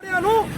ਸਾਰਿਆਂ ਨੂੰ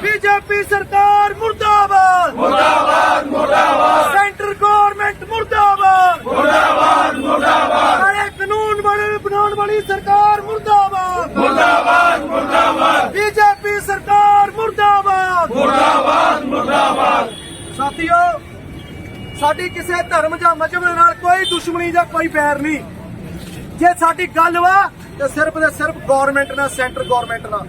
ਬੀਜੇਪੀ ਸਰਕਾਰ ਮੁਰਦਾਬਾਦ। ਬਣਾਉਣ ਵਾਲੀ ਸਰਕਾਰ ਮੁਰਦਾਬਾਦ। ਮੁਰਦਾਬਾਦ ਮੁਰਦਾਬਾਦ। ਸਰਕਾਰ ਮੁਰਦਾਬਾਦ। ਮੁਰਦਾਬਾਦ ਮੁਰਦਾਬਾਦ। ਸਾਡੀ ਕਿਸੇ ਧਰਮ ਜਾਂ ਮਜਬ ਨਾਲ ਕੋਈ ਦੁਸ਼ਮਣੀ ਜਾਂ ਕੋਈ ਪੈਰ ਨਹੀਂ। ਜੇ ਸਾਡੀ ਗੱਲ ਵਾ ਤੇ ਸਿਰਫ ਤੇ ਸਿਰਫ ਗਵਰਨਮੈਂਟ ਨਾਲ ਸੈਂਟਰ ਗਵਰਨਮੈਂਟ ਨਾਲ।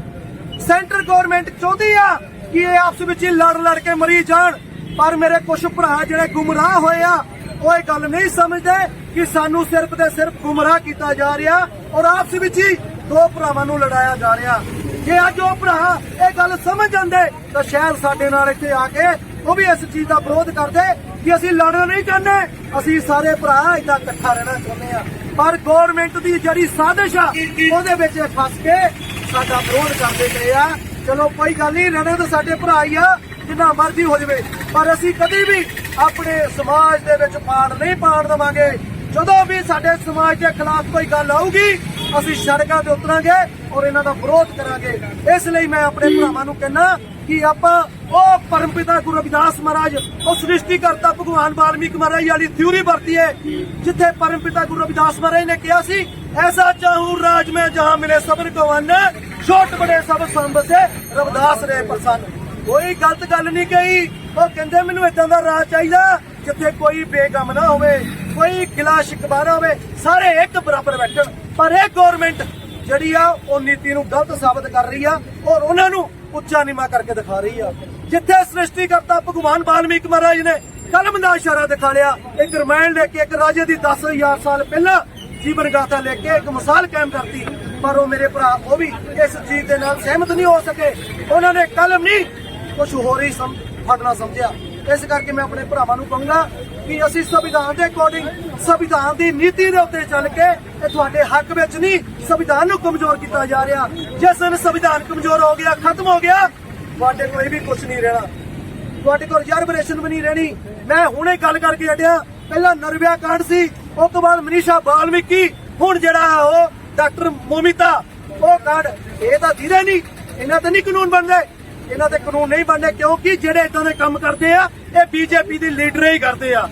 ਸੈਂਟਰ ਗਵਰਨਮੈਂਟ ਚਾਹੁੰਦੀ ਆ ਕਿ ਇਹ ਆਪਸ ਵਿੱਚ ਹੀ ਲੜ ਲੜ ਕੇ ਮਰੀ ਜਾਣ। ਪਰ ਮੇਰੇ ਕੁਝ ਭਰਾ ਜਿਹੜੇ ਗੁੰਮਰਾਹ ਹੋਏ ਆ, ਉਹ ਇਹ ਗੱਲ ਨਹੀਂ ਸਮਝਦੇ ਕਿ ਸਾਨੂੰ ਸਿਰਫ ਤੇ ਸਿਰਫ ਗੁੰਮਰਾਹ ਕੀਤਾ ਜਾ ਰਿਹਾ ਔਰ ਆਪਸ ਵਿੱਚ ਹੀ ਦੋ ਭਰਾਵਾਂ ਨੂੰ ਲੜਾਇਆ ਜਾ ਰਿਹਾ। ਜੇ ਅੱਜ ਉਹ ਭਰਾ ਇਹ ਗੱਲ ਸਮਝ ਜਾਂਦੇ, ਤਾਂ ਸ਼ਾਇਦ ਸਾਡੇ ਨਾਲ ਇੱਥੇ ਆ ਕੇ ਉਹ ਵੀ ਇਸ ਚੀਜ਼ ਦਾ ਵਿਰੋਧ ਕਰਦੇ ਕਿ ਅਸੀਂ ਲੜਨਾ ਨਹੀਂ ਚਾਹੁੰਦੇ, ਅਸੀਂ ਸਾਰੇ ਭਰਾ ਇਦਾਂ ਇਕੱਠਾ ਰਹਿਣਾ ਚਾਹੁੰਦੇ ਆ। ਪਰ ਗਵਰਨਮੈਂਟ ਦੀ ਜਿਹੜੀ ਸਾਜ਼ਿਸ਼ ਆ, ਉਹਦੇ ਵਿੱਚ ਇਹ ਫਸ ਕੇ ਸਾਡਾ ਵਿਰੋਧ ਕਰਦੇ ਪਏ ਆ। ਚਲੋ ਕੋਈ ਗੱਲ ਨਹੀਂ ਰਹਿਣਾ ਤਾਂ ਸਾਡੇ ਭਰਾ ਹੀ ਆ, ਜਿੰਨਾ ਮਰਜ਼ੀ ਹੋ ਜਾਵੇ। ਪਰ ਅਸੀਂ ਕਦੇ ਵੀ ਆਪਣੇ ਸਮਾਜ ਦੇ ਵਿੱਚ ਪਾੜ ਨਹੀਂ ਪਾੜ ਦੇਵਾਂਗੇ। ਜਦੋਂ ਵੀ ਸਾਡੇ ਸਮਾਜ ਦੇ ਖਿਲਾਫ ਕੋਈ ਗੱਲ ਆਊਗੀ, ਅਸੀਂ ਸੜਕਾਂ ਤੇ ਉਤਰਾਂਗੇ ਔਰ ਇਹਨਾਂ ਦਾ ਵਿਰੋਧ ਕਰਾਂਗੇ। ਇਸ ਲਈ ਮੈਂ ਆਪਣੇ ਭਰਾਵਾਂ ਨੂੰ ਕਹਿੰਦਾ ਕਿ ਆਪਾਂ ਉਹ ਪਰਮ ਪਿਤਾ ਗੁਰੂ ਰਵਿਦਾਸ ਮਹਾਰਾਜ, ਉਹ ਸ੍ਰਿਸ਼ਟੀ ਕਰਤਾ ਭਗਵਾਨ ਵਾਲਮੀਕ ਮਹਾਰਾਜ ਵਾਲੀ ਥਿਊਰੀ ਵਰਤੀ ਹੈ, ਜਿੱਥੇ ਪਰਮਪਿਤਾ ਗੁਰੂ ਰਵਿਦਾਸ ਮਹਾਰਾਜ ਨੇ ਕਿਹਾ ਸੀ, ਐਸਾ ਚਾਹੂੰ ਰਾਜ ਮੈਂ ਜਹਾਂ ਮਿਲੇ ਸਬਰ ਗਵਨ ਛੋਟ ਬੜੇ ਸਭ ਸੰਭ ਸੇ ਰਵਿਦਾਸ ਰੇ ਪ੍ਰਸੰਨ। ਕੋਈ ਗਲਤ ਗੱਲ ਨਹੀਂ ਕਹੀ, ਉਹ ਕਹਿੰਦੇ, ਮੈਨੂੰ ਇਦਾਂ ਦਾ ਰਾਜ ਚਾਹੀਦਾ ਜਿੱਥੇ ਕੋਈ ਬੇਗਮ ਨਾ ਹੋਵੇ, ਕੋਈ ਗਿਲਾ ਸ਼ਿਕਵਾ ਨਾ ਹੋਵੇ, ਸਾਰੇ ਇੱਕ ਬਰਾਬਰ ਬੈਠਣ। ਪਰ ਇਹ ਗਵਰਨਮੈਂਟ ਜਿਹੜੀ ਆ, ਉਹ ਨੀਤੀ ਨੂੰ ਗਲਤ ਸਾਬਤ ਕਰ ਰਹੀ ਆ, ਔਰ ਉਹਨਾਂ ਨੂੰ ਉੱਚਾ ਨੀਵਾ ਕਰਕੇ ਦਿਖਾ ਰਹੀ ਆ। ਜਿੱਥੇ ਸ੍ਰਿਸ਼ਟੀ ਭਗਵਾਨ ਵਾਲਮੀਕ ਮਹਾਰਾਜ ਨੇ ਕਲਮ ਦਾ ਇਸ਼ਾਰਾ ਦਿਖਾ ਲਿਆ। ਇੱਕ ਰਮਾਇਣ ਲੈ ਕੇ ਇੱਕ ਰਾਜੇ ਦੀ 10000 ਸਾਲ ਪਹਿਲਾਂ ਜੀਵਨ ਗਾਥਾ ਲੈ ਕੇ ਇੱਕ ਮਿਸਾਲ ਕਾਇਮ ਕਰਤੀ। ਪਰ ਉਹ ਮੇਰੇ ਭਰਾ, ਉਹ ਵੀ ਇਸ ਚੀਜ਼ ਦੇ ਨਾਲ ਸਹਿਮਤ ਨਹੀਂ ਹੋ ਸਕੇ। ਉਹਨਾਂ ਨੇ ਕਲਮ ਨਹੀਂ ਕੁਝ ਹੋਰ ਹੀ ਫੜਨਾ ਸਮਝਿਆ। ਇਸ ਕਰਕੇ ਮੈਂ ਆਪਣੇ ਭਰਾਵਾਂ ਨੂੰ ਕਹੂੰਗਾ ਕਿ ਅਸੀਂ ਸੰਵਿਧਾਨ ਦੇ ਅਕੋਰਡਿੰਗ ਸੰਵਿਧਾਨ ਦੀ ਨੀਤੀ ਦੇ ਉੱਤੇ ਚੱਲ ਕੇ ਇਹ ਤੁਹਾਡੇ ਹੱਕ ਵਿੱਚ ਨਹੀਂ, ਸੰਵਿਧਾਨ ਨੂੰ ਕਮਜ਼ੋਰ ਕੀਤਾ ਜਾ ਰਿਹਾ। ਜਿਸ ਦਿਨ ਸੰਵਿਧਾਨ ਕਮਜ਼ੋਰ ਹੋ ਗਿਆ, ਖਤਮ ਹੋ ਗਿਆ, ਤੁਹਾਡੇ ਕੋਲ ਇਹ ਵੀ ਕੁਝ ਨਹੀਂ ਰਹਿਣਾ। ਤੁਹਾਡੇ ਕੋਲ ਰਿਜ਼ਰਵੇਸ਼ਨ ਵੀ ਨਹੀਂ ਰਹਿਣੀ। ਮੈਂ ਹੁਣੇ ਗੱਲ ਕਰਕੇ ਹਟਿਆ। ਪਹਿਲਾਂ ਨਰਵਿਆ ਕਾਂਡ ਸੀ ਉਸ ਤੋਂ ਬਾਅਦ ਮਨੀਸ਼ਾ ਬਾਲਮਿਕੀ, ਹੁਣ ਜਿਹੜਾ ਉਹ ਡਾਕਟਰ ਮੋਮਿਤਾ, ਉਹ ਕਾਂਡ, ਇਹ ਤਾਂ ਧੀਰੇ ਨਹੀਂ, ਇਹਨਾਂ ਤੇ ਨਹੀਂ ਕਾਨੂੰਨ ਬਣਦੇ। ਇਹਨਾਂ ਤੇ ਕਾਨੂੰਨ ਨਹੀਂ ਬਣਦੇ ਕਿਉਂਕਿ ਜਿਹੜੇ ਇਦਾਂ ਦੇ ਕੰਮ ਕਰਦੇ ਆ, ਇਹ ਬੀਜੇਪੀ ਦੀ ਲੀਡਰ ਹੀ ਕਰਦੇ ਆ।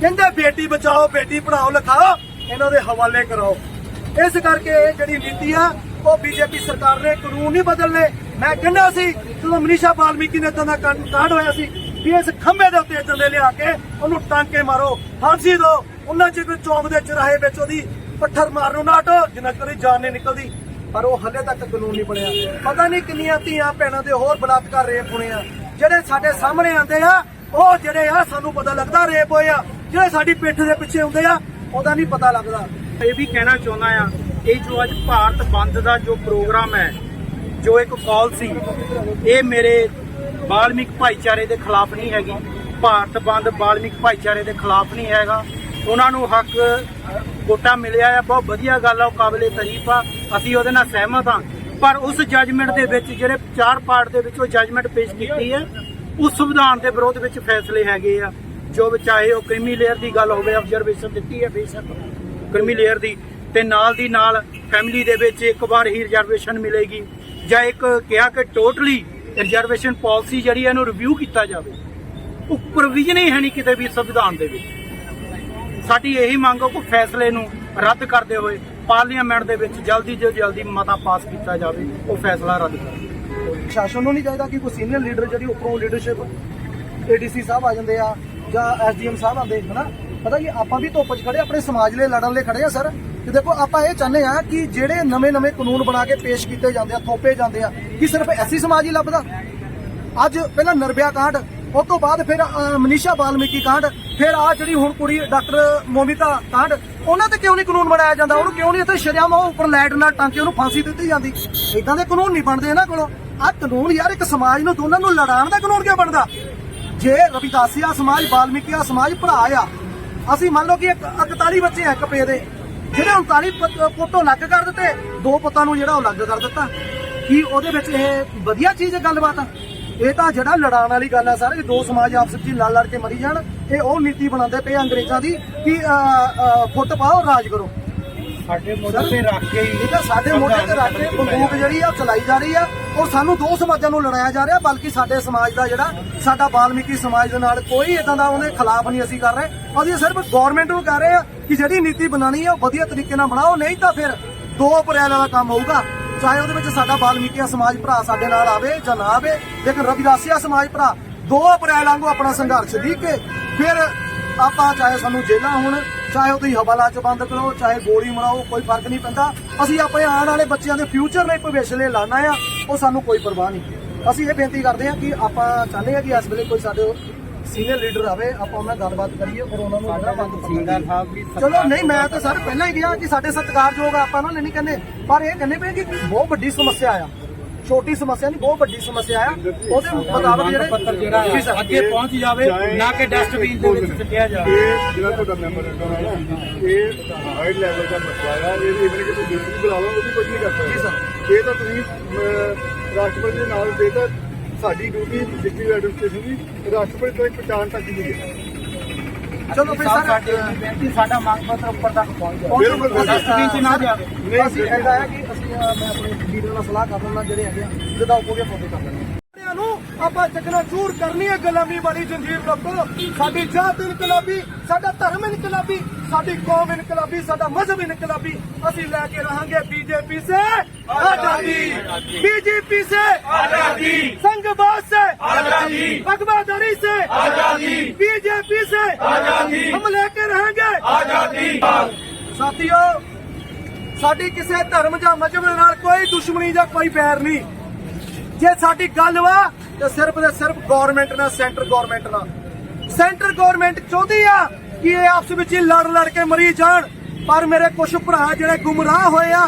ਕਹਿੰਦੇ, ਬੇਟੀ ਬਚਾਓ, ਬੇਟੀ ਪੜਾਓ ਲਿਖਾਓ, ਇਹਨਾਂ ਦੇ ਹਵਾਲੇ ਕਰਾਓ। ਇਸ ਕਰਕੇ ਇਹ ਜਿਹੜੀ ਨੀਤੀ ਆ, ਉਹ ਬੀਜੇਪੀ ਸਰਕਾਰ ਨੇ ਕਾਨੂੰਨ ਨਹੀਂ ਬਦਲਨੇ। ਮੈਂ ਕਹਿੰਦਾ ਸੀ, ਜਦੋਂ ਮਨੀਸ਼ਾ ਬਾਲਮੀਕੀ ਨੇ ਇਦਾਂ ਦਾ ਕਾਂਡ ਹੋਇਆ ਸੀ, ਵੀ ਇਸ ਖੰਭੇ ਦੇ ਉੱਤੇ ਇਦਾਂ ਲਿਆ ਕੇ ਉਹਨੂੰ ਟਾਂਕੇ ਮਾਰੋ, ਫਾਂਸੀ ਦਿਓ, ਉਹਨਾਂ ਚ ਚੌਂਕ ਦੇ ਚਰਾਹੇ ਵਿੱਚ ਉਹਦੀ ਪੱਥਰ ਮਾਰੋ ਨਾ ਹਟੋ ਜਿੰਨਾ ਕਰੀ ਜਾਨ ਨਹੀਂ ਨਿਕਲਦੀ। ਪਰ ਉਹ ਹਲੇ ਤੱਕ ਕਾਨੂੰਨ ਨਹੀਂ ਬਣਿਆ। ਪਤਾ ਨਹੀਂ ਕਿੰਨੀਆਂ ਧੀਆਂ ਭੈਣਾਂ ਦੇ ਹੋਰ ਬਲਾਤਕਾਰ ਰੇਪ ਹੋਣੇ ਆ। ਜਿਹੜੇ ਸਾਡੇ ਸਾਹਮਣੇ ਆਉਂਦੇ ਆ, ਉਹ ਜਿਹੜੇ ਆ, ਸਾਨੂੰ ਪਤਾ ਲੱਗਦਾ ਰੇਪ ਹੋਏ ਆ। ਜਿਹੜੇ ਸਾਡੀ ਪਿੱਠ ਦੇ ਪਿੱਛੇ ਹੁੰਦੇ ਆ, ਉਹਦਾ ਨਹੀਂ ਪਤਾ ਲੱਗਦਾ। ਇਹ ਵੀ ਕਹਿਣਾ ਚਾਹੁੰਦਾ ਆ, ਇਹ ਜੋ ਅੱਜ ਭਾਰਤ ਬੰਦ ਦਾ ਜੋ ਪ੍ਰੋਗਰਾਮ ਹੈ, ਜੋ ਇੱਕ ਕਾਲ ਸੀ, ਇਹ ਮੇਰੇ ਬਾਲਮਿਕ ਭਾਈਚਾਰੇ ਦੇ ਖਿਲਾਫ ਨਹੀਂ ਹੈਗੀ। ਭਾਰਤ ਬੰਦ ਬਾਲਮਿਕ ਭਾਈਚਾਰੇ ਦੇ ਖਿਲਾਫ ਨਹੀਂ ਹੈਗਾ। ਉਹਨਾਂ ਨੂੰ ਹੱਕ ਕੋਟਾ ਮਿਲਿਆ ਆ, ਬਹੁਤ ਵਧੀਆ ਗੱਲ ਆ, ਉਹ ਕਾਬਲੇ ਤਾਰੀਫ ਆ, ਅਸੀਂ ਉਹਦੇ ਨਾਲ ਸਹਿਮਤ ਆ। ਪਰ ਉਸ ਜੱਜਮੈਂਟ ਦੇ ਵਿੱਚ ਜਿਹੜੇ ਚਾਰ ਪਾਰਟ ਦੇ ਵਿੱਚ ਉਹ ਜੱਜਮੈਂਟ ਪੇਸ਼ ਕੀਤੀ ਹੈ ਉਸ ਸੰਵਿਧਾਨ ਦੇ ਵਿਰੋਧ ਵਿੱਚ ਫੈਸਲੇ ਹੈਗੇ ਆ, ਜੋ ਚਾਹੇ ਉਹ ਕ੍ਰਿਮੀ ਲੇਅਰ ਦੀ ਗੱਲ ਹੋਵੇ ਆਬਜ਼ਰਵੇਸ਼ਨ ਦਿੱਤੀ ਹੈ ਬੇਸ਼ੱਕ ਕ੍ਰਿਮੀ ਲੇਅਰ ਦੀ, ਤੇ ਨਾਲ ਦੀ ਨਾਲ ਫੈਮਿਲੀ ਦੇ ਵਿੱਚ ਇੱਕ ਵਾਰ ਹੀ ਰਿਜ਼ਰਵੇਸ਼ਨ ਮਿਲੇਗੀ, ਜਾਂ ਇੱਕ ਕਿਹਾ ਕਿ ਟੋਟਲੀ ਰਿਜ਼ਰਵੇਸ਼ਨ ਪਾਲਿਸੀ ਜਿਹੜੀ ਹੈ ਇਹਨੂੰ ਰਿਵਿਊ ਕੀਤਾ ਜਾਵੇ। ਉਹ ਪ੍ਰੋਵੀਜ਼ਨ ਹੀ ਹੈ ਨਹੀਂ ਕਿਤੇ ਵੀ ਸੰਵਿਧਾਨ ਦੇ ਵਿੱਚ। ਸਾਡੀ ਇਹੀ ਮੰਗ ਹੈ ਕਿ ਫੈਸਲੇ ਨੂੰ ਰੱਦ ਕਰਦੇ ਹੋਏ ਪਾਰਲੀਮੈਂਟ ਦੇ ਵਿੱਚ ਜਲਦੀ ਤੋਂ ਜਲਦੀ ਮਤਾ ਪਾਸ ਕੀਤਾ ਜਾਵੇ, ਉਹ ਫੈਸਲਾ ਰੱਦ ਕਰੇ। ਸ਼ਾਸਨ ਨੂੰ ਨਹੀਂ ਚਾਹੀਦਾ ਕਿ ਕੋਈ ਸੀਨੀਅਰ ਲੀਡਰ ਜਿਹੜੀ ਉੱਪਰੋਂ ਲੀਡਰਸ਼ਿਪ ਏਡੀਸੀ ਸਾਹਿਬ ਆ ਜਾਂਦੇ ਆ ਜਾਂ ਐਸਡੀਐਮ ਸਾਹਿਬ ਆਉਂਦੇ, ਹਨਾ? ਪਤਾ ਕੀ, ਆਪਾਂ ਵੀ ਧੁੱਪ 'ਚ ਖੜੇ ਆਪਣੇ ਸਮਾਜ ਲਈ ਲੜਨ ਲਈ ਖੜੇ ਆ, ਸਰ। ਤੇ ਦੇਖੋ, ਆਪਾਂ ਇਹ ਚਾਹੁੰਦੇ ਆ ਕਿ ਜਿਹੜੇ ਨਵੇਂ-ਨਵੇਂ ਕਾਨੂੰਨ ਬਣਾ ਕੇ ਪੇਸ਼ ਕੀਤੇ ਜਾਂਦੇ ਆ, ਥੋਪੇ ਜਾਂਦੇ ਆ, ਕਿ ਸਿਰਫ ਐਸੀ ਸਮਾਜ ਹੀ ਲੱਭਦਾ? ਅੱਜ ਪਹਿਲਾਂ ਨਰਬਿਆ ਕਾਂਡ ਉਸ ਤੋਂ ਬਾਅਦ ਫਿਰ ਮਨੀਸ਼ਾ ਬਾਲਮੀਕੀ ਕਾਂਡ, ਫਿਰ ਆ ਜਿਹੜੀ ਹੁਣ ਕੁੜੀ ਡਾਕਟਰ ਮੋਮਿਤਾ ਕਾਂਡ, ਉਹਨਾਂ ਤੇ ਕਿਉਂ ਨਹੀਂ ਕਾਨੂੰਨ ਬਣਾਇਆ ਜਾਂਦਾ? ਉਹਨੂੰ ਕਿਉਂ ਨਹੀਂ ਇੱਥੇ ਸ਼ਰਿਆਮ ਉਹ ਉੱਪਰ ਲਾਈਟ ਨਾਲ ਟਾਂਕੇ ਉਹਨੂੰ ਫਾਂਸੀ ਦਿੱਤੀ ਜਾਂਦੀ? ਇਦਾਂ ਦੇ ਕਾਨੂੰਨ ਨਹੀਂ ਬਣਦੇ ਇਹਨਾਂ ਕੋਲੋਂ। ਆਹ ਕਾਨੂੰਨ ਯਾਰ, ਇੱਕ ਸਮਾਜ ਨੂੰ, ਦੋਨਾਂ ਨੂੰ ਲੜਾਉਣ ਦਾ ਕਾਨੂੰਨ ਕਿਉਂ ਬਣਦਾ? ਜੇ ਰਵਿਦਾਸੀਆ ਸਮਾਜ ਬਾਲਮੀਕੀਆ ਸਮਾਜ, ਭਰਾ ਆ। ਅਸੀਂ ਮੰਨ ਲਓ ਕਿ ਇੱਕ 41 ਬੱਚੇ ਆ ਇੱਕ ਦੇ ਜਿਹੜੇ 39 ਪੁੱਤੋਂ ਅਲੱਗ ਕਰ ਦਿੱਤੇ, ਦੋ ਪੁੱਤਾਂ ਨੂੰ ਜਿਹੜਾ ਉਹ ਅਲੱਗ ਕਰ ਦਿੱਤਾ। ਕੀ ਉਹਦੇ ਵਿੱਚ ਇਹ ਵਧੀਆ ਚੀਜ਼ ਹੈ ਗੱਲਬਾਤ? ਇਹ ਤਾਂ ਜਿਹੜਾ ਲੜਾਉਣ ਵਾਲੀ ਗੱਲ ਆ ਸਾਰੇ ਦੋ ਸਮਾਜ ਆਪਸ ਵਿੱਚ ਲੜ ਲੜ ਕੇ ਮਰੀ ਜਾਣ ਇਹ ਉਹ ਨੀਤੀ ਬਣਾਉਂਦੇ ਪਏ ਅੰਗਰੇਜ਼ਾਂ ਦੀ ਕਿ ਫੁੱਟ ਪਾਓ ਰਾਜ ਕਰੋ। ਸਾਡੇ ਮੋਢੇ ਤੇ ਰੱਖ ਕੇ ਇਹ ਤਾਂ ਸਾਡੇ ਮੋਢੇ ਤੇ ਰੱਖ ਕੇ ਬੰਦੂਕ ਜਿਹੜੀ ਆ ਚਲਾਈ ਜਾ ਰਹੀ ਆ ਔਰ ਸਾਨੂੰ ਦੋ ਸਮਾਜਾਂ ਨੂੰ ਲੜਾਇਆ ਜਾ ਰਿਹਾ ਬਲਕਿ ਸਾਡੇ ਸਮਾਜ ਦਾ ਜਿਹੜਾ ਸਾਡਾ ਬਾਲਮੀਕੀ ਸਮਾਜ ਦੇ ਨਾਲ ਕੋਈ ਇਦਾਂ ਦਾ ਉਹਦੇ ਖਿਲਾਫ ਨਹੀਂ ਅਸੀਂ ਕਰ ਰਹੇ। ਅਸੀਂ ਸਿਰਫ ਗਵਰਨਮੈਂਟ ਨੂੰ ਕਹਿ ਰਹੇ ਆ ਕਿ ਜਿਹੜੀ ਨੀਤੀ ਬਣਾਣੀ ਆ ਉਹ ਵਧੀਆ ਤਰੀਕੇ ਨਾਲ ਬਣਾਓ ਨਹੀਂ ਤਾਂ ਫਿਰ 2 ਅਪ੍ਰੈਲ ਵਾਲਾ ਕੰਮ ਹੋਊਗਾ। ਚਾਹੇ ਉਹਦੇ ਵਿੱਚ ਸਾਡਾ ਬਾਲਮੀਕੀ ਸਮਾਜ ਭਰਾ ਸਾਡੇ ਨਾਲ ਆਵੇ ਜਾਂ ਨਾ ਆਵੇ, ਲੇਕਿਨ ਰਵਿਦਾਸੀਆ ਸਮਾਜ ਭਰਾ 2 ਅਪ੍ਰੈਲ ਵਾਂਗੂ ਆਪਣਾ ਸੰਘਰਸ਼ ਦੀ ਕੇ ਫਿਰ ਆਪਾਂ ਚਾਹੇ ਸਾਨੂੰ ਜੇਲਾਂ ਹੋਣ, ਚਾਹੇ ਉਹਦੀ ਤੁਸੀਂ ਹਵਾਲਾ ਚ ਬੰਦ ਕਰੋ, ਚਾਹੇ ਗੋਲੀ ਮਰਾਓ ਕੋਈ ਫ਼ਰਕ ਨਹੀਂ ਪੈਂਦਾ। ਅਸੀਂ ਆਪਣੇ ਆਉਣ ਵਾਲੇ ਬੱਚਿਆਂ ਦੇ ਫਿਊਚਰ ਲਈ ਭਵਿੱਖ ਲਈ ਲੜਨਾ ਆ ਉਹ ਸਾਨੂੰ ਕੋਈ ਪਰਵਾਹ ਨਹੀਂ। ਅਸੀਂ ਇਹ ਬੇਨਤੀ ਕਰਦੇ ਹਾਂ ਕਿ ਆਪਾਂ ਚਾਹੁੰਦੇ ਹਾਂ ਕਿ ਇਸ ਵੇਲੇ ਕੋਈ ਸਾਡੇ ਸੀਨੀਅਰ ਲੀਡਰ ਆਵੇ ਆਪਾਂ ਉਹਨਾਂ ਨਾਲ ਗੱਲਬਾਤ ਕਰੀਏ ਔਰ ਉਹਨਾਂ ਨੂੰ ਜਿਹੜਾ ਬੰਦ ਸਿੰਗਰ ਸਾਹਿਬ ਵੀ ਚਲੋ ਨਹੀਂ ਮੈਂ ਤਾਂ ਸਰ ਪਹਿਲਾਂ ਹੀ ਕਿਹਾ ਕਿ ਸਾਡੇ ਸਤਿਕਾਰਯੋਗ ਆ, ਆਪਾਂ ਨਾ ਨਹੀਂ ਕਹਿੰਦੇ। ਪਰ ਇਹ ਕਹਿੰਦੇ ਪਏ ਕਿ ਬਹੁਤ ਵੱਡੀ ਸਮੱਸਿਆ ਆ। ਛੋਟੀ ਸਮੱਸਿਆ ਨਹੀਂ ਬਹੁਤ ਵੱਡੀ ਸਮੱਸਿਆ ਆ। ਉਹਦੇ ਮੁਤਾਬਕ ਜਿਹੜੇ ਪੱਤਰ ਜਿਹੜਾ ਜੀ ਸਰ। ਹੈ ਅੱਗੇ ਪਹੁੰਚ ਜਾਵੇ ਨਾ ਕਿ ਡਸਟਬਿਨ ਦੇ ਵਿੱਚ ਸੁੱਟਿਆ ਜਾਵੇ। ਇਹ ਜਿਹੜਾ ਤੁਹਾਡਾ ਮੈਂਬਰ ਹੈਗਾ ਨਾ ਇਹ ਹਾਈ ਲੈਵਲ ਦਾ ਮਸਲਾ ਹੈ ਇਹ ਇਵਨ ਕਿ ਤੁਸੀਂ ਡਿਊਟੀ ਬੁਲਾ ਲਓ ਉਹ ਵੀ ਕੁਝ ਨਹੀਂ ਕਰ ਸਕਦੇ। ਜੀ ਸਰ। ਇਹ ਤਾਂ ਤੁਸੀਂ ਅਹ, ਰਾਸ਼ਟਰਪਤੀ ਦੇ ਨਾਲ ਦੇ ਤਾਂ ਸਾਡੀ ਡਿਊਟੀ ਡਿਸਟ੍ਰਿਕਟ ਐਡਮਿਨਿਸਟ੍ਰੇਸ਼ਨ ਦੀ ਰਾਸ਼ਟਰਪਤੀ ਤੋਂ ਪਛਾਣ ਤੱਕ ਦੀ ਹੈ। ਚਲੋ ਫਿਰ ਸਾਹਿਬ ਸਰ ਸਾਡੇ ਬੇਨਤੀ ਸਾਡਾ ਮੰਗ ਪੱਤਰ ਉੱਪਰ ਤੱਕ ਪਹੁੰਚ ਜਾਵੇ। ਬਿਲਕੁਲ। ਡਸਟਬਿਨ 'ਚ ਨਾ ਜਾਵੇ ਨਹੀਂ, ਅਸੀਂ ਇਹਦਾ ਹੈ ਕਿ ਅਸੀਂ ਮੈਂ ਆਪਣੇ ਲੀਡਰ ਨਾਲ ਸਲਾਹ ਕਰ ਲੈਣਾ ਜਿਹੜੇ ਹੈਗੇ ਆ, ਜਿਹਦਾ ਉਪੋਗੇ ਫੋਟੋ ਕਰ ਲੈਣਾ ਆਪਾਂ ਚੱਕਣਾ ਚੂਰ ਕਰਨੀ ਹੈ ਗੁਲਾਮੀ ਵਾਲੀ ਜੰਜੀਰ ਰੱਖੋ ਸਾਡੀ ਜਾਤ ਇਨਕਲਾਬੀ ਸਾਡਾ ਧਰਮ ਇਨਕਲਾਬੀ ਸਾਡੀ ਕੌਮ ਇਨਕਲਾਬੀ ਸਾਡਾ ਮਜ਼ਹਬ ਇਨਕਲਾਬੀ ਅਸੀਂ ਲੈ ਕੇ ਰਹਾਂਗੇ ਬੀਜੇਪੀ ਸੇ आजादी बीजेपी से आजादी संघवाद से आजादी भगवादारी से आजादी बीजेपी से आजादी हम लेके रहेंगे आजादी ਸਾਥੀਓ ਸਾਡੀ ਕਿਸੇ ਧਰਮ ਜਾਂ ਮਜ਼ਹਬ ਦੇ ਨਾਲ ਕੋਈ ਦੁਸ਼ਮਣੀ ਜਾਂ ਕੋਈ ਬੈਰ ਨਹੀਂ ਜੇ ਸਾਡੀ ਗੱਲ ਵਾ ਤੇ ਸਿਰਫ ਤੇ ਸਿਰਫ ਗਵਰਨਮੈਂਟ ਨਾਲ ਸੈਂਟਰ ਗਵਰਨਮੈਂਟ ਨਾਲ? ਸੈਂਟਰ ਗਵਰਨਮੈਂਟ ਚਾਹੁੰਦੀ ਆ ਕਿ ਇਹ ਆਪਸ ਵਿੱਚ ਹੀ ਲੜ ਲੜ ਕੇ ਮਰੀ ਜਾਣ, ਪਰ ਮੇਰੇ ਕੁਝ ਭਰਾ ਜਿਹੜੇ ਗੁੰਮਰਾਹ ਹੋਏ ਆ,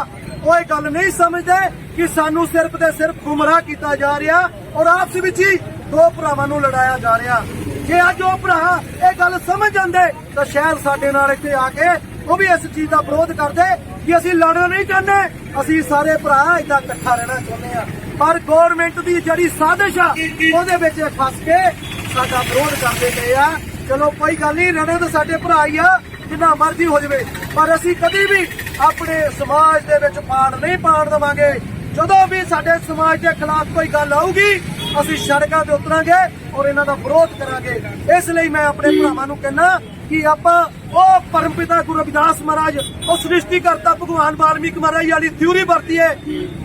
ਉਹ ਇਹ ਗੱਲ ਨਹੀਂ ਸਮਝਦੇ ਕਿ ਸਾਨੂੰ ਸਿਰਫ ਤੇ ਸਿਰਫ ਗੁੰਮਰਾਹ ਕੀਤਾ ਜਾ ਰਿਹਾ ਔਰ ਆਪਸ ਵਿੱਚ ਹੀ ਦੋ ਭਰਾਵਾਂ ਨੂੰ ਲੜਾਇਆ ਜਾ ਰਿਹਾ। ਜੇ ਅੱਜ ਉਹ ਭਰਾ ਇਹ ਗੱਲ ਸਮਝ ਜਾਂਦੇ, ਤਾਂ ਸ਼ਾਇਦ ਸਾਡੇ ਨਾਲ ਇੱਥੇ ਆ ਕੇ ਉਹ ਵੀ ਇਸ ਚੀਜ਼ ਦਾ ਵਿਰੋਧ ਕਰਦੇ ਕਿ ਅਸੀਂ ਲੜਨਾ ਨਹੀਂ ਚਾਹੁੰਦੇ। ਅਸੀਂ ਸਾਰੇ ਭਰਾ ਇਦਾਂ ਇਕੱਠਾ ਰਹਿਣਾ ਚਾਹੁੰਦੇ ਆ। ਪਰ ਗਵਰਨਮੈਂਟ ਦੀ ਜਿਹੜੀ ਸਾਜ਼ਿਸ਼ ਆ, ਉਹਦੇ ਵਿੱਚ ਫਸ ਕੇ ਸਾਡਾ ਵਿਰੋਧ ਕਰਦੇ ਪਏ ਆ। ਚਲੋ ਕੋਈ ਗੱਲ ਨਹੀਂ ਰਹਿਣੇ ਤਾਂ ਸਾਡੇ ਭਰਾ ਹੀ ਆ, ਜਿੰਨਾ ਮਰਜ਼ੀ ਹੋ ਜਾਵੇ। ਪਰ ਅਸੀਂ ਕਦੀ ਵੀ ਆਪਣੇ ਸਮਾਜ ਦੇ ਵਿੱਚ ਪਾੜ ਨਹੀਂ ਪਾੜ ਦੇਵਾਂਗੇ। ਜਦੋਂ ਵੀ ਸਾਡੇ ਸਮਾਜ ਦੇ ਖਿਲਾਫ ਕੋਈ ਗੱਲ ਆਊਗੀ ਅਸੀਂ ਸੜਕਾਂ ਤੇ ਉਤਰਾਂਗੇ ਔਰ ਇਹਨਾਂ ਦਾ ਵਿਰੋਧ ਕਰਾਂਗੇ। ਇਸ ਲਈ ਮੈਂ ਆਪਣੇ ਭਰਾਵਾਂ ਨੂੰ ਕਹਿੰਦਾ ਕਿ ਆਪਾਂ ਉਹ ਪਰਮਪਿਤਾ ਗੁਰੂ ਰਵਿਦਾਸ ਮਹਾਰਾਜ, ਉਹ ਸ੍ਰਿਸ਼ਟੀਕਰਤਾ ਭਗਵਾਨ ਵਾਲਮੀਕ ਮਹਾਰਾਜ ਵਾਲੀ ਥਿਊਰੀ ਵਰਤੀ ਹੈ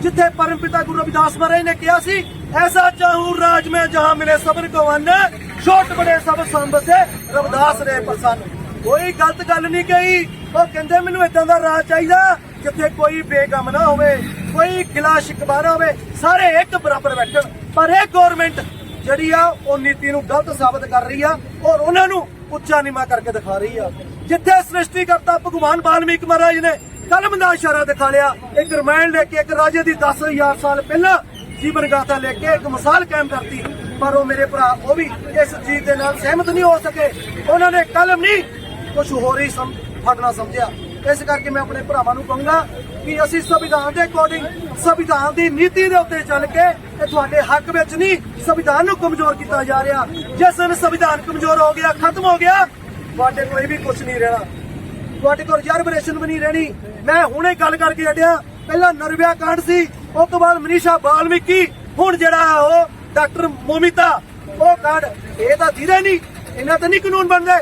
ਜਿੱਥੇ ਪਰਮਪਿਤਾ ਗੁਰੂ ਰਵਿਦਾਸ ਮਹਾਰਾਜ ਨੇ ਕਿਹਾ ਸੀ, ਐਸਾ ਚਾਹੂ ਰਾਜ ਮੈਂ ਜਹਾਂ ਮਿਲੇ ਸਬਰ ਕੋ ਅੰਨ, ਛੋਟ ਬੜੇ ਸਭ ਸੰਭ ਸੇ ਰਵਿਦਾਸ ਰੇ ਪ੍ਰਸੰਨ। ਕੋਈ ਗਲਤ ਗੱਲ ਨਹੀਂ ਕਹੀ। ਉਹ ਕਹਿੰਦੇ, ਮੈਨੂੰ ਇਦਾਂ ਦਾ ਰਾਜ ਚਾਹੀਦਾ ਜਿੱਥੇ ਕੋਈ ਬੇਗਮ ਨਾ ਹੋਵੇ, ਕੋਈ ਗਿਲਾ ਸ਼ਿਕਵਾ ਨਾ ਹੋਵੇ, ਸਾਰੇ ਇੱਕ ਬਰਾਬਰ ਬੈਠਣ। ਪਰ ਇਹ ਗਵਰਨਮੈਂਟ ਜਿਹੜੀ ਆ, ਉਹ ਨੀਤੀ ਨੂੰ ਗਲਤ ਸਾਬਤ ਕਰ ਰਹੀ ਆ ਔਰ ਉਹਨਾਂ ਨੂੰ ਉੱਚਾ ਨੀਵਾਂ ਕਰਕੇ ਦਿਖਾ ਰਹੀ ਆ। ਜਿੱਥੇ ਸ੍ਰਿਸ਼ਟੀਕਰਤਾ ਭਗਵਾਨ ਵਾਲਮੀਕ ਮਹਾਰਾਜ ਨੇ ਕਲਮ ਦਾ ਇਸ਼ਾਰਾ ਦਿਖਾ ਲਿਆ, ਇੱਕ ਰਮਾਇਣ ਲੈ ਕੇ, ਇੱਕ ਰਾਜੇ ਦੀ 10000 ਸਾਲ ਪਹਿਲਾਂ ਜੀਵਨ ਗਾਥਾ ਲੈ ਕੇ ਇੱਕ ਮਿਸਾਲ ਕਾਇਮ ਕਰਤੀ। ਪਰ ਉਹ ਮੇਰੇ ਭਰਾ, ਉਹ ਵੀ ਇਸ ਚੀਜ਼ ਦੇ ਨਾਲ ਸਹਿਮਤ ਨਹੀਂ ਹੋ ਸਕੇ। ਉਹਨਾਂ ਨੇ ਕਲਮ ਨਹੀਂ ਕੁਝ ਹੋਰ ਹੀ ਫੜਨਾ ਸਮਝਿਆ। ਇਸ ਕਰਕੇ ਮੈਂ ਆਪਣੇ ਭਰਾਵਾਂ ਨੂੰ ਕਹੂੰਗਾ ਕਿ ਅਸੀਂ ਸੰਵਿਧਾਨ ਦੇ ਅਕੋਰਡਿੰਗ ਸੰਵਿਧਾਨ ਦੀ ਨੀਤੀ ਦੇ ਉੱਤੇ ਚੱਲ ਕੇ ਇਹ ਤੁਹਾਡੇ ਹੱਕ ਵਿੱਚ ਨਹੀਂ ਸੰਵਿਧਾਨ ਨੂੰ ਕਮਜ਼ੋਰ ਕੀਤਾ ਜਾ ਰਿਹਾ। ਜਿਸ ਦਿਨ ਸੰਵਿਧਾਨ ਕਮਜ਼ੋਰ ਹੋ ਗਿਆ, ਖਤਮ ਹੋ ਗਿਆ, ਤੁਹਾਡੇ ਕੋਈ ਵੀ ਕੁਝ ਨਹੀਂ ਰਹਿਣਾ। ਤੁਹਾਡੇ ਕੋਲ ਰਿਜ਼ਰਵੇਸ਼ਨ ਵੀ ਨਹੀਂ ਰਹਿਣੀ। ਮੈਂ ਹੁਣੇ ਗੱਲ ਕਰਕੇ ਹਟਿਆ। ਪਹਿਲਾਂ ਨਰਵਿਆ ਕਾਂਡ ਸੀ ਉਸ ਤੋਂ ਬਾਅਦ ਮਨੀਸ਼ਾ ਬਾਲਮੀਕੀ, ਹੁਣ ਜਿਹੜਾ ਹੈ ਉਹ ਡਾਕਟਰ ਮੋਮਿਤਾ। ਉਹ ਕਾਂਡ, ਇਹ ਤਾਂ ਜਿਹਦੇ ਨਹੀਂ, ਇਹਨਾਂ ਤੇ ਨਹੀਂ ਕਾਨੂੰਨ ਬਣਦੇ।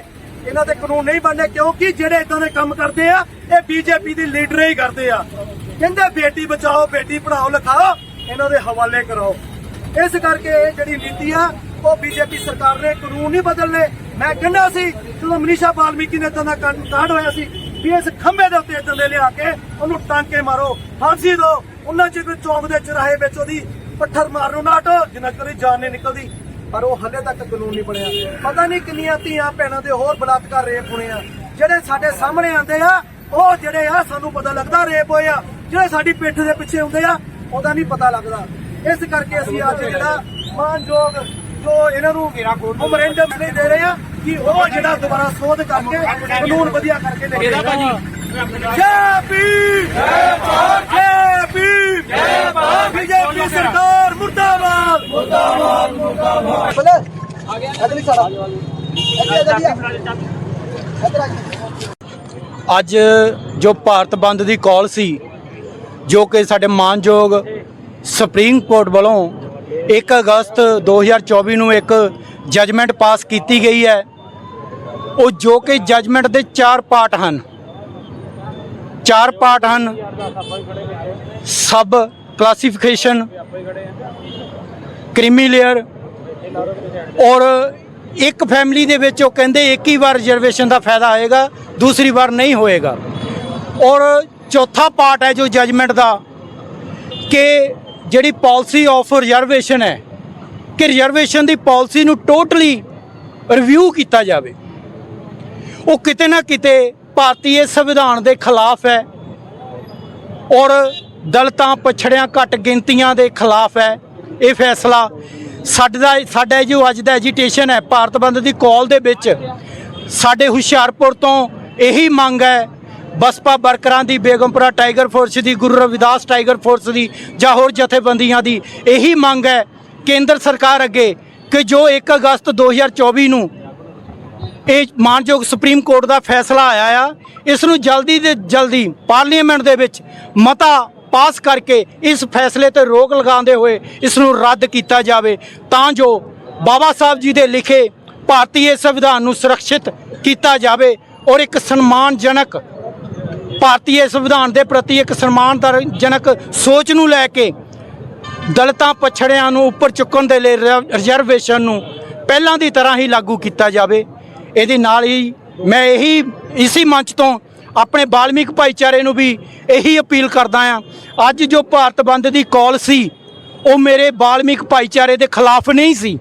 ਇਹਨਾਂ ਤੇ ਕਾਨੂੰਨ ਨਹੀਂ ਬਣਦੇ ਕਿਉਂਕਿ ਜਿਹੜੇ ਇਦਾਂ ਦੇ ਕੰਮ ਕਰਦੇ ਆ, ਇਹ ਬੀਜੇਪੀ ਦੀ ਲੀਡਰ ਹੀ ਕਰਦੇ ਆ। ਕਹਿੰਦੇ, ਬੇਟੀ ਬਚਾਓ, ਬੇਟੀ ਪੜਾਓ ਲਿਖਾਓ, ਇਹਨਾਂ ਦੇ ਹਵਾਲੇ ਕਰਾਓ ਇਸ ਕਰਕੇ ਇਹ ਜਿਹੜੀ ਨੀਤੀ ਆ, ਉਹ ਬੀਜੇਪੀ ਸਰਕਾਰ ਨੇ ਕਾਨੂੰਨ ਨਹੀਂ ਬਦਲਨੇ। ਮੈਂ ਕਹਿੰਦਾ ਸੀ, ਜਦੋਂ ਮਨੀਸ਼ਾ ਬਾਲਮੀਕੀ ਨੇ ਇਦਾਂ ਦਾ ਕਾਂਡ ਹੋਇਆ ਸੀ, ਵੀ ਇਸ ਖੰਭੇ ਦੇ ਉੱਤੇ ਇਦਾਂ ਦੇ ਲਿਆ ਕੇ ਉਹਨੂੰ ਟਾਂਕੇ ਮਾਰੋ, ਫਾਂਸੀ ਦਿਓ, ਉਹਨਾਂ ਚਿਰ ਚੌਂਕ ਦੇ ਚਰਾਹੇ ਵਿੱਚ ਉਹਦੀ ਪੱਥਰ ਮਾਰੋ ਨਾ ਜਿੰਨਾ ਕਰੀ ਜਾਨ ਨਹੀਂ ਨਿਕਲਦੀ। ਪਰ ਉਹ ਹਲੇ ਤੱਕ ਕਾਨੂੰਨ ਨਹੀਂ ਬਣਿਆ। ਪਤਾ ਨਹੀਂ ਕਿੰਨੀਆਂ ਧੀਆਂ ਭੈਣਾਂ ਦੇ ਹੋਰ ਬਲਾਤਕਾਰ ਰੇਪ ਹੋਣੇ ਆ। ਜਿਹੜੇ ਸਾਡੇ ਸਾਹਮਣੇ ਆਉਂਦੇ ਆ ਉਹ ਜਿਹੜੇ ਆ ਸਾਨੂੰ ਪਤਾ ਲੱਗਦਾ ਰੇਪ ਹੋਏ ਆ। ਜਿਹੜੇ ਸਾਡੀ ਪਿੱਠ ਦੇ ਪਿੱਛੇ ਹੁੰਦੇ ਆ ਉਹਦਾ ਨਹੀਂ ਪਤਾ ਲੱਗਦਾ। ਇਸ ਕਰਕੇ ਅਸੀਂ ਅੱਜ ਜਿਹੜਾ ਮਾਨਯੋਗ ਜੋ ਇਹਨਾਂ ਨੂੰ ਮੈਮੋਰੈਂਡਮ ਨਹੀਂ ਦੇ ਰਹੇ ਆ ਕਿ ਉਹ ਜਿਹੜਾ ਦੁਬਾਰਾ ਸੋਧ ਕਰਕੇ ਕਾਨੂੰਨ ਵਧੀਆ ਕਰਕੇ ਲੈ ਕੇ ਜੈ ਭੀਮ! ਜੈ ਭਾਰਤ! ਜੈ ਭੀਮ ਜੈ ਭਾਰਤ ਬੀਜੇਪੀ ਸਰਕਾਰ ਮੁਰਦਾਬਾਦ ਮੁਰਦਾਬਾਦ ਸਾਰਾ ਅੱਜ ਜੋ ਭਾਰਤ ਬੰਦ ਦੀ ਕਾਲ ਸੀ, ਜੋ ਕਿ ਸਾਡੇ ਮਾਨਯੋਗ ਸੁਪਰੀਮ ਕੋਰਟ ਵੱਲੋਂ 1 ਅਗਸਤ 2024 ਨੂੰ ਇੱਕ ਜਜਮੈਂਟ ਪਾਸ ਕੀਤੀ ਗਈ ਹੈ, ਉਹ ਜੋ ਕਿ ਜਜਮੈਂਟ ਦੇ ਚਾਰ ਪਾਰਟ ਹਨ। ਚਾਰ ਪਾਰਟ ਹਨ। ਸਬ ਕਲਾਸੀਫਿਕੇਸ਼ਨ, ਕ੍ਰੀਮੀ ਲੇਅਰ ਔਰ ਇੱਕ ਫੈਮਿਲੀ ਦੇ ਵਿੱਚ ਉਹ ਕਹਿੰਦੇ ਇੱਕ ਹੀ ਵਾਰ ਰਿਜ਼ਰਵੇਸ਼ਨ ਦਾ ਫਾਇਦਾ ਆਏਗਾ ਦੂਸਰੀ ਵਾਰ ਨਹੀਂ ਹੋਏਗਾ। ਔਰ ਚੌਥਾ ਪਾਰਟ ਹੈ ਜੋ ਜਜਮੈਂਟ ਦਾ, ਕਿ ਜਿਹੜੀ ਪਾਲਿਸੀ ਆਫ ਰਿਜ਼ਰਵੇਸ਼ਨ ਹੈ, ਕਿ ਰਿਜ਼ਰਵੇਸ਼ਨ ਦੀ ਪਾਲਿਸੀ ਨੂੰ ਟੋਟਲੀ ਰਿਵਿਊ ਕੀਤਾ ਜਾਵੇ। ਉਹ ਕਿਤੇ ਨਾ ਕਿਤੇ ਭਾਰਤੀ ਸੰਵਿਧਾਨ ਦੇ ਖਿਲਾਫ ਹੈ ਔਰ ਦਲਤਾਂ ਪਛੜਿਆਂ ਘੱਟ ਗਿਣਤੀਆਂ ਦੇ ਖਿਲਾਫ ਹੈ। ਇਹ ਫੈਸਲਾ ਸਾਡਾ ਸਾਡਾ ਜੋ ਅੱਜ ਦਾ ਐਜੀਟੇਸ਼ਨ ਹੈ, ਭਾਰਤ ਬੰਦ ਦੀ ਕਾਲ ਦੇ ਵਿੱਚ ਸਾਡੇ ਹੁਸ਼ਿਆਰਪੁਰ ਤੋਂ ਇਹੀ ਮੰਗ ਹੈ, ਬਸਪਾ ਵਰਕਰਾਂ ਦੀ, ਬੇਗਮਪੁਰਾ ਟਾਈਗਰ ਫੋਰਸ ਦੀ, ਗੁਰੂ ਰਵਿਦਾਸ ਟਾਈਗਰ ਫੋਰਸ ਦੀ ਜਾਂ ਹੋਰ ਜਥੇਬੰਦੀਆਂ ਦੀ ਇਹੀ ਮੰਗ ਹੈ, ਕੇਂਦਰ ਸਰਕਾਰ ਅੱਗੇ ਕਿ ਜੋ 1 ਅਗਸਤ 2024 ਨੂੰ ਇਹ ਮਾਨਯੋਗ ਸੁਪਰੀਮ ਕੋਰਟ ਦਾ ਫੈਸਲਾ ਆਇਆ ਆ। ਇਸ ਨੂੰ ਜਲਦੀ ਤੇ ਜਲਦੀ ਪਾਰਲੀਮੈਂਟ ਦੇ ਵਿੱਚ ਮਤਾ ਪਾਸ ਕਰਕੇ ਇਸ ਫੈਸਲੇ ਤੇ ਰੋਕ ਲਗਾਉਂਦੇ ਹੋਏ ਇਸ ਨੂੰ ਰੱਦ ਕੀਤਾ ਜਾਵੇ। ਤਾਂ ਜੋ ਬਾਬਾ ਸਾਹਿਬ ਜੀ ਦੇ ਲਿਖੇ ਭਾਰਤੀ ਸੰਵਿਧਾਨ ਨੂੰ ਸੁਰੱਖਿਅਤ ਕੀਤਾ ਜਾਵੇ ਔਰ ਇੱਕ ਸਨਮਾਨਜਨਕ ਭਾਰਤੀ ਸੰਵਿਧਾਨ ਦੇ ਪ੍ਰਤੀ ਇੱਕ ਸਨਮਾਨਜਨਕ ਸੋਚ ਨੂੰ ਲੈ ਕੇ ਦਲਿਤਾਂ ਪਛੜਿਆਂ ਨੂੰ ਉੱਪਰ ਚੁੱਕਣ ਦੇ ਲਈ ਰਿਜ਼ਰ- ਰਿਜ਼ਰਵੇਸ਼ਨ ਨੂੰ ਪਹਿਲਾਂ ਦੀ ਤਰ੍ਹਾਂ ਹੀ ਲਾਗੂ ਕੀਤਾ ਜਾਵੇ। ਇਹਦੇ ਨਾਲ ਹੀ ਮੈਂ ਇਹੀ, ਇਸੀ ਮੰਚ ਤੋਂ ਆਪਣੇ ਬਾਲਮਿਕ ਭਾਈਚਾਰੇ ਨੂੰ ਵੀ ਇਹੀ ਅਪੀਲ ਕਰਦਾ ਆ ਅੱਜ ਜੋ ਭਾਰਤ ਬੰਦ ਦੀ ਕਾਲ ਸੀ, ਉਹ ਮੇਰੇ ਬਾਲਮਿਕ ਭਾਈਚਾਰੇ ਦੇ ਖਿਲਾਫ ਨਹੀਂ ਸੀ।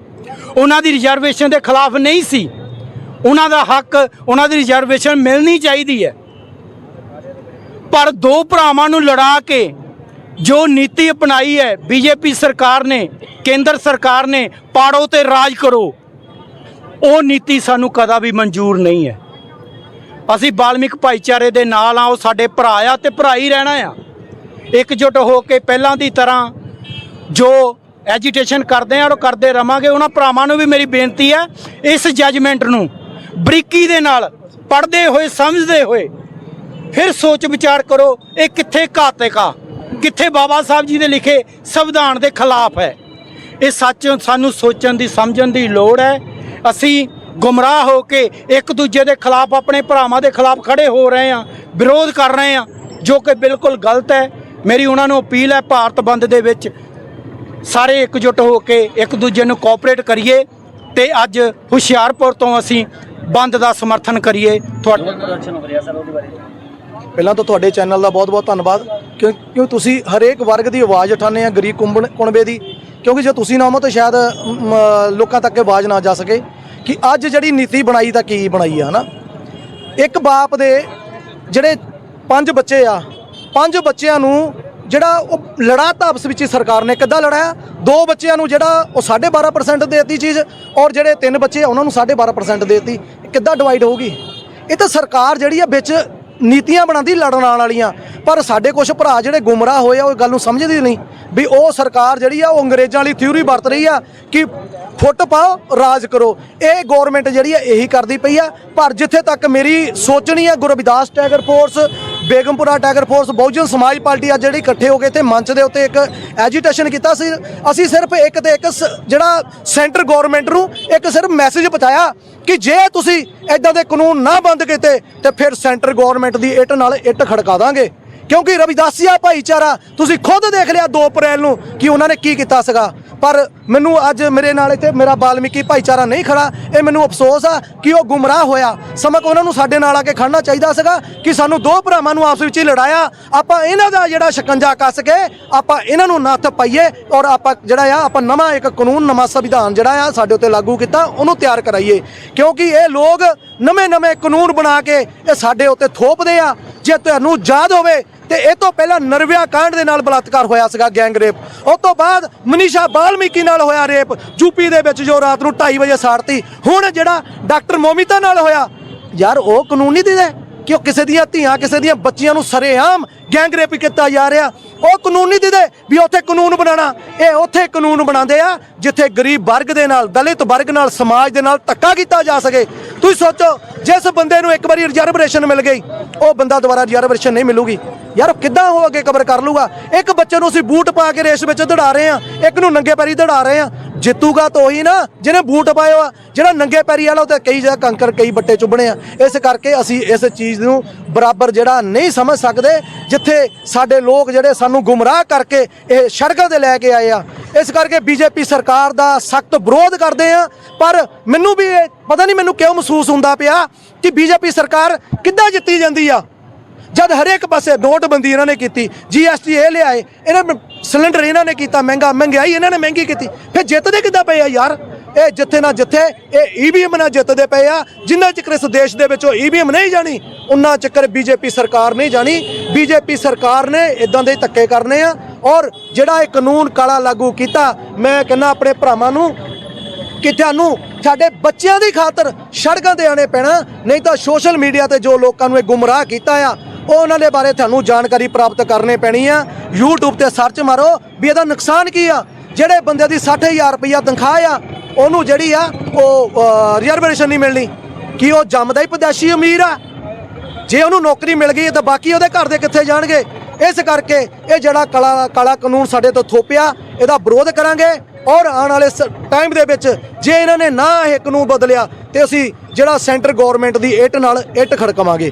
ਉਹਨਾਂ ਦੀ ਰਿਜ਼ਰਵੇਸ਼ਨ ਦੇ ਖਿਲਾਫ ਨਹੀਂ ਸੀ। ਉਹਨਾਂ ਦਾ ਹੱਕ, ਉਹਨਾਂ ਦੀ ਰਿਜ਼ਰਵੇਸ਼ਨ ਮਿਲਣੀ ਚਾਹੀਦੀ ਹੈ। ਪਰ ਦੋ ਭਰਾਵਾਂ ਨੂੰ ਲੜਾ ਕੇ ਜੋ ਨੀਤੀ ਅਪਣਾਈ ਹੈ, ਬੀਜੇਪੀ ਸਰਕਾਰ ਨੇ, ਕੇਂਦਰ ਸਰਕਾਰ ਨੇ, ਪਾੜੋ ਤੇ ਰਾਜ ਕਰੋ। ਉਹ ਨੀਤੀ ਸਾਨੂੰ ਕਦਾ ਵੀ ਮਨਜ਼ੂਰ ਨਹੀਂ ਹੈ। ਅਸੀਂ ਬਾਲਮਿਕ ਭਾਈਚਾਰੇ ਦੇ ਨਾਲ ਆ ਉਹ ਸਾਡੇ ਭਰਾ ਆ ਤੇ ਭਰਾ ਹੀ ਰਹਿਣਾ ਆ। ਇਕਜੁੱਟ ਹੋ ਕੇ ਪਹਿਲਾਂ ਦੀ ਤਰ੍ਹਾਂ ਜੋ ਐਜੀਟੇਸ਼ਨ ਕਰਦੇ ਆ ਔਰ ਕਰਦੇ ਰਵਾਂਗੇ। ਉਹਨਾਂ ਭਰਾਵਾਂ ਨੂੰ ਵੀ ਮੇਰੀ ਬੇਨਤੀ ਹੈ, ਇਸ ਜੱਜਮੈਂਟ ਨੂੰ ਬਰੀਕੀ ਦੇ ਨਾਲ ਪੜ੍ਹਦੇ ਹੋਏ, ਸਮਝਦੇ ਹੋਏ ਫਿਰ ਸੋਚ ਵਿਚਾਰ ਕਰੋ, ਇਹ ਕਿੱਥੇ ਘਾਤਕ ਆ? ਕਿੱਥੇ ਬਾਬਾ ਸਾਹਿਬ ਜੀ ਦੇ ਲਿਖੇ ਸੰਵਿਧਾਨ ਦੇ ਖਿਲਾਫ ਹੈ? ਇਹ ਸੱਚ ਸਾਨੂੰ ਸੋਚਣ ਦੀ, ਸਮਝਣ ਦੀ ਲੋੜ ਹੈ। ਅਸੀਂ ਗੁੰਮਰਾਹ ਹੋ ਕੇ ਇੱਕ ਦੂਜੇ ਦੇ ਖਿਲਾਫ ਆਪਣੇ ਭਰਾਵਾਂ ਦੇ ਖਿਲਾਫ ਖੜੇ ਹੋ ਰਹੇ ਹਾਂ ਵਿਰੋਧ ਕਰ ਰਹੇ ਹਾਂ ਜੋ ਕਿ ਬਿਲਕੁਲ ਗਲਤ ਹੈ। ਮੇਰੀ ਉਹਨਾਂ ਨੂੰ ਅਪੀਲ ਹੈ ਭਾਰਤ ਬੰਦ ਦੇ ਵਿੱਚ ਸਾਰੇ ਇਕਜੁੱਟ ਹੋ ਕੇ ਇੱਕ ਦੂਜੇ ਨੂੰ ਕੋਆਪਰੇਟ ਕਰੀਏ ਤੇ ਅੱਜ ਹੁਸ਼ਿਆਰਪੁਰ ਤੋਂ ਅਸੀਂ ਬੰਦ ਦਾ ਸਮਰਥਨ ਕਰੀਏ। ਤੁਹਾਡਾ ਪਹਿਲਾਂ ਤਾਂ ਤੁਹਾਡੇ ਚੈਨਲ ਦਾ ਬਹੁਤ-ਬਹੁਤ ਧੰਨਵਾਦ। ਕਿਉਂ ਕਿਉਂ ਤੁਸੀਂ ਹਰੇਕ ਵਰਗ ਦੀ ਆਵਾਜ਼ ਉਠਾਉਂਦੇ ਆ ਗਰੀਬ ਕੁੰਬਣ ਕੁਣਬੇ ਦੀ? ਕਿਉਂਕਿ ਜੇ ਤੁਸੀਂ ਨਾ ਹੋਵੋ ਤਾਂ ਸ਼ਾਇਦ ਮ, ਲੋਕਾਂ ਤੱਕ ਇਹ ਆਵਾਜ਼ ਨਾ ਜਾ ਸਕੇ ਕਿ ਅੱਜ ਜਿਹੜੀ ਨੀਤੀ ਬਣਾਈ ਤਾਂ ਕੀ ਬਣਾਈ ਆ ਹਨਾ? ਇੱਕ ਬਾਪ ਦੇ ਜਿਹੜੇ ਪੰਜ ਬੱਚੇ ਆ ਪੰਜ ਬੱਚਿਆਂ ਨੂੰ ਜਿਹੜਾ ਉਹ ਲੜਾ ਤਾਂ ਆਪਸ ਵਿੱਚ ਹੀ ਸਰਕਾਰ ਨੇ ਕਿੱਦਾਂ ਲੜਾਇਆ? ਦੋ ਬੱਚਿਆਂ ਨੂੰ ਜਿਹੜਾ ਉਹ 12.5% ਦੇਤੀ ਚੀਜ਼ ਔਰ ਜਿਹੜੇ ਤਿੰਨ ਬੱਚੇ ਆ ਉਹਨਾਂ ਨੂੰ 12.5% ਦੇਤੀ। ਕਿੱਦਾਂ ਡਿਵਾਈਡ ਹੋਊਗੀ? ਇਹ ਤਾਂ ਸਰਕਾਰ ਜਿਹੜੀ ਆ ਵਿੱਚ ਨੀਤੀਆਂ ਬਣਾਉਂਦੀ ਲੜਨ ਆਉਣ ਵਾਲੀਆਂ। ਪਰ ਸਾਡੇ ਕੁਝ ਭਰਾ ਜਿਹੜੇ ਗੁੰਮਰਾਹ ਹੋਏ ਆ, ਉਹ ਗੱਲ ਨੂੰ ਸਮਝਦੇ ਨਹੀਂ ਵੀ ਉਹ ਸਰਕਾਰ ਜਿਹੜੀ ਆ, ਉਹ ਅੰਗਰੇਜ਼ਾਂ ਵਾਲੀ ਥਿਊਰੀ ਵਰਤ ਰਹੀ ਆ ਕਿ ਫੁੱਟ ਪਾਓ, ਰਾਜ ਕਰੋ। ਇਹ ਗਵਰਨਮੈਂਟ ਜਿਹੜੀ ਆ, ਇਹੀ ਕਰਦੀ ਪਈ ਆ। ਪਰ ਜਿੱਥੇ ਤੱਕ ਮੇਰੀ ਸੋਚਣੀ ਆ Gurbidas tiger force Begampura tiger force Bahujan Samaj party ਅੱਜ ਜਿਹੜੀ ਇਕੱਠੇ ਹੋ ਕੇ ਇੱਥੇ ਮੰਚ ਦੇ ਉੱਤੇ ਇੱਕ ਐਜੀਟੇਸ਼ਨ ਕੀਤਾ ਸੀ। ਅਸੀਂ ਸਿਰਫ ਇੱਕ ਤੇ ਇੱਕ ਸ- ਜਿਹੜਾ ਸੈਂਟਰ ਗਵਰਨਮੈਂਟ ਨੂੰ ਇੱਕ ਸਿਰਫ ਮੈਸੇਜ ਪਹੁੰਚਾਇਆ ਕਿ ਜੇ ਤੁਸੀਂ ਐਦਾਂ ਦੇ ਕਾਨੂੰਨ ਨਾ ਬੰਦ ਕੀਤੇ ਤੇ ਫਿਰ ਸੈਂਟਰ ਗਵਰਨਮੈਂਟ ਦੀ ਇੱਟ ਨਾਲ ਇੱਟ ਖੜਕਾ ਦਾਂਗੇ। ਕਿਉਂਕਿ ਰਵਿਦਾਸੀਆ ਭਾਈਚਾਰਾ, ਤੁਸੀਂ ਖੁਦ ਦੇਖ ਲਿਆ 2 ਅਪ੍ਰੈਲ ਨੂੰ ਕਿ ਉਹਨਾਂ ਨੇ ਕੀ ਕੀਤਾ ਸੀਗਾ। ਪਰ ਮੈਨੂੰ ਅੱਜ ਮੇਰੇ ਨਾਲ ਇੱਥੇ ਮੇਰਾ ਬਾਲਮੀਕੀ ਭਾਈਚਾਰਾ ਨਹੀਂ ਖੜਾ, ਇਹ ਮੈਨੂੰ ਅਫਸੋਸ ਆ ਕਿ ਉਹ ਗੁੰਮਰਾਹ ਹੋਇਆ। ਸਮਕ ਉਹਨਾਂ ਨੂੰ ਸਾਡੇ ਨਾਲ ਆ ਕੇ ਖੜਨਾ ਚਾਹੀਦਾ ਸੀਗਾ ਕਿ ਸਾਨੂੰ ਦੋ ਭਰਾਵਾਂ ਨੂੰ ਆਪਸ ਵਿੱਚ ਹੀ ਲੜਾਇਆ। ਆਪਾਂ ਇਹਨਾਂ ਦਾ ਜਿਹੜਾ ਸ਼ਿਕੰਜਾ ਕੱਸ ਕੇ ਆਪਾਂ ਇਹਨਾਂ ਨੂੰ ਨੱਥ ਪਾਈਏ ਔਰ ਆਪਾਂ ਜਿਹੜਾ ਆ, ਆਪਾਂ ਨਵਾਂ ਇੱਕ ਕਾਨੂੰਨ, ਨਵਾਂ ਸੰਵਿਧਾਨ ਜਿਹੜਾ ਆ ਸਾਡੇ ਉੱਤੇ ਲਾਗੂ ਕੀਤਾ, ਉਹਨੂੰ ਤਿਆਰ ਕਰਾਈਏ। ਕਿਉਂਕਿ ਇਹ ਲੋਕ ਨਵੇਂ-ਨਵੇਂ ਕਾਨੂੰਨ ਬਣਾ ਕੇ ਇਹ ਸਾਡੇ ਉੱਤੇ ਥੋਪਦੇ ਆ। ਜੇ ਤੁਹਾਨੂੰ ਯਾਦ ਹੋਵੇ ਤੇ ਇਹ ਤੋਂ ਪਹਿਲਾਂ ਨਰਵਿਆ ਕਾਂਡ ਦੇ ਨਾਲ ਬਲਾਤਕਾਰ ਹੋਇਆ ਸੀਗਾ ਗੈਂਗ ਰੇਪ। ਉਸ ਤੋਂ ਬਾਅਦ ਮਨੀਸ਼ਾ ਬਾਲਮੀਕੀ ਨਾਲ ਹੋਇਆ ਰੇਪ। ਯੂਪੀ ਦੇ ਵਿੱਚ ਜੋ ਰਾਤ ਨੂੰ 2:30 ਵਜੇ ਸਾੜਤੀ। ਹੁਣ ਜਿਹੜਾ ਡਾਕਟਰ ਮੋਮਿਤਾ ਨਾਲ ਹੋਇਆ, ਯਾਰ ਉਹ ਕਾਨੂੰਨੀ ਦੀ ਦੇ ਕਿ ਉਹ ਕਿਸੇ ਦੀਆਂ ਧੀਆਂ, ਕਿਸੇ ਦੀਆਂ ਬੱਚੀਆਂ ਨੂੰ ਸਰੇਆਮ ਗੈਂਗਰੇਪ ਕੀਤਾ ਜਾ ਰਿਹਾ? ਉਹ ਕਾਨੂੰਨ ਨਹੀਂ ਦੇ ਵੀ ਉੱਥੇ ਕਾਨੂੰਨ ਬਣਾਉਣਾ। ਇਹ ਉੱਥੇ ਕਾਨੂੰਨ ਬਣਾਉਂਦੇ ਆ ਜਿੱਥੇ ਗਰੀਬ ਵਰਗ ਦੇ ਨਾਲ, ਦਲਿਤ ਵਰਗ ਨਾਲ, ਸਮਾਜ ਦੇ ਨਾਲ ਧੱਕਾ ਕੀਤਾ ਜਾ ਸਕੇ। ਤੁਸੀਂ ਸੋਚੋ, ਜਿਸ ਬੰਦੇ ਨੂੰ ਇੱਕ ਵਾਰੀ ਰਿਜ਼ਰਵੇਸ਼ਨ ਮਿਲ ਗਈ, ਉਹ ਬੰਦਾ ਦੁਬਾਰਾ ਰਿਜ਼ਰਵੇਸ਼ਨ ਨਹੀਂ ਮਿਲੂਗੀ। ਯਾਰ ਕਿੱਦਾਂ ਉਹ ਅੱਗੇ ਕਬਰ ਕਰ ਲੂਗਾ? ਇੱਕ ਬੱਚੇ ਨੂੰ ਅਸੀਂ ਬੂਟ ਪਾ ਕੇ ਰੇਸ ਵਿੱਚ ਦੜਾ ਰਹੇ ਆ ਇੱਕ ਨੂੰ ਨੰਗੇ ਪੈਰੀ ਦੜਾ ਰਹੇ ਆ ਜਿੱਤੂਗਾ ਤਾਂ ਉਹੀ ਨਾ, ਜਿਹਨੇ ਬੂਟ ਪਾਏ ਆ ਜਿਹੜਾ ਨੰਗੇ ਪੈਰੀ ਵਾਲਾ, ਉਹ ਤੇ ਕਈ ਜਗ੍ਹਾ ਕੰਕਰ, ਕਈ ਬੱਟੇ ਚੁੱਭਣੇ ਆ। ਇਸ ਕਰਕੇ ਅਸੀਂ ਇਸ ਚੀਜ਼ ਨੂੰ ਬਰਾਬਰ ਜਿਹੜਾ ਨਹੀਂ ਸਮਝ ਸਕਦੇ, ਜਿੱਥੇ ਸਾਡੇ ਲੋਕ ਜਿਹੜੇ ਸਾਨੂੰ ਗੁੰਮਰਾਹ ਕਰਕੇ ਇਹ ਸੜਕਾਂ ਤੇ ਲੈ ਕੇ ਆਏ ਆ। ਇਸ ਕਰਕੇ ਬੀਜੇਪੀ ਸਰਕਾਰ ਦਾ ਸਖਤ ਵਿਰੋਧ ਕਰਦੇ ਆ, ਪਰ ਮੈਨੂੰ ਵੀ ਇਹ ਪਤਾ ਨਹੀਂ ਮੈਨੂੰ ਕਿਉਂ ਮਹਿਸੂਸ ਹੁੰਦਾ ਪਿਆ ਕਿ ਬੀਜੇਪੀ ਸਰਕਾਰ ਕਿੱਦਾਂ ਜਿੱਤੀ ਜਾਂਦੀ ਆ। ਜਦ ਹਰੇਕ ਪਾਸੇ ਨੋਟਬੰਦੀ ਇਹਨਾਂ ਨੇ ਕੀਤੀ ਜੀਐਸਟੀ ਇਹ ਲਿਆਏ, ਇਹਨਾਂ ਸਿਲੰਡਰ ਇਹਨਾਂ ਨੇ ਕੀਤਾ, ਮਹਿੰਗਾ, ਮਹਿੰਗਾਈ ਇਹਨਾਂ ਨੇ ਮਹਿੰਗੀ ਕੀਤੀ। ਫਿਰ ਜਿੱਤਦੇ ਕਿੱਦਾਂ ਪਏ ਆ ਯਾਰ? ਇਹ ਜਿੱਥੇ ਨਾ ਜਿੱਥੇ, ਇਹ ਈਵੀਐਮ ਨਾਲ ਜਿੱਤਦੇ ਪਏ ਆ, ਜਿੰਨਾ ਚੱਕਰ ਇਸ ਦੇਸ਼ ਦੇ ਵਿੱਚ ਵਿੱਚੋਂ ਈਵੀਐਮ ਨਹੀਂ ਜਾਣੀ ਉਹਨਾਂ ਚੱਕਰ ਬੀਜੇਪੀ ਸਰਕਾਰ ਨਹੀਂ ਜਾਣੀ। ਬੀਜੇਪੀ ਸਰਕਾਰ ਨੇ ਇਦਾਂ ਦੇ ਧੱਕੇ ਕਰਨੇ ਆ, ਔਰ ਜਿਹੜਾ ਇਹ ਕਾਨੂੰਨ ਕਾਲਾ ਲਾਗੂ ਕੀਤਾ, ਮੈਂ ਕਹਿੰਦਾ ਆਪਣੇ ਭਰਾਵਾਂ ਨੂੰ ਕਿ ਤੁਹਾਨੂੰ ਸਾਡੇ ਬੱਚਿਆਂ ਦੀ ਖਾਤਰ ਸੜਕਾਂ ਤੇ ਆਣੇ ਪੈਣਾ, ਨਹੀਂ ਤਾਂ ਸੋਸ਼ਲ ਮੀਡੀਆ ਤੇ ਜੋ ਲੋਕਾਂ ਨੂੰ ਇਹ ਗੁੰਮਰਾਹ ਕੀਤਾ ਆ ਉਹ ਉਹਨਾਂ ਦੇ ਬਾਰੇ ਤੁਹਾਨੂੰ ਜਾਣਕਾਰੀ ਪ੍ਰਾਪਤ ਕਰਨੇ ਪੈਣੀ ਆ। YouTube ਤੇ ਸਰਚ ਮਾਰੋ ਵੀ ਇਹਦਾ ਨੁਕਸਾਨ ਕੀ ਆ। ਜਿਹੜੇ ਬੰਦੇ ਦੀ 60000 ਰੁਪਇਆ ਤਨਖਾਹ ਆ, ਉਹਨੂੰ ਜਿਹੜੀ ਆ, ਉਹ ਰਿਜ਼ਰਵੇਸ਼ਨ ਨਹੀਂ ਮਿਲਣੀ। ਕੀ ਉਹ ਜੰਮਦਾ ਹੀ ਪਦਾਸ਼ੀ ਅਮੀਰ ਆ? ਜੇ ਉਹਨੂੰ ਨੌਕਰੀ ਮਿਲ ਗਈ, ਤਾਂ ਬਾਕੀ ਉਹਦੇ ਘਰ ਦੇ ਕਿੱਥੇ ਜਾਣਗੇ? ਇਸ ਕਰਕੇ ਇਹ ਜਿਹੜਾ ਕਾਲਾ ਕਾਲਾ ਕਾਨੂੰਨ ਸਾਡੇ ਤੋਂ ਥੋਪਿਆ, ਇਹਦਾ ਵਿਰੋਧ ਕਰਾਂਗੇ। ਔਰ ਆਉਣ ਵਾਲੇ ਟਾਈਮ ਦੇ ਵਿੱਚ ਜੇ ਇਹਨਾਂ ਨੇ ਨਾ ਇਹ ਕਾਨੂੰਨ ਬਦਲਿਆ, ਤੇ ਅਸੀਂ ਜਿਹੜਾ ਸੈਂਟਰ ਗਵਰਨਮੈਂਟ ਦੀ ਇੱਟ ਨਾਲ ਇੱਟ ਖੜਕਾਵਾਂਗੇ।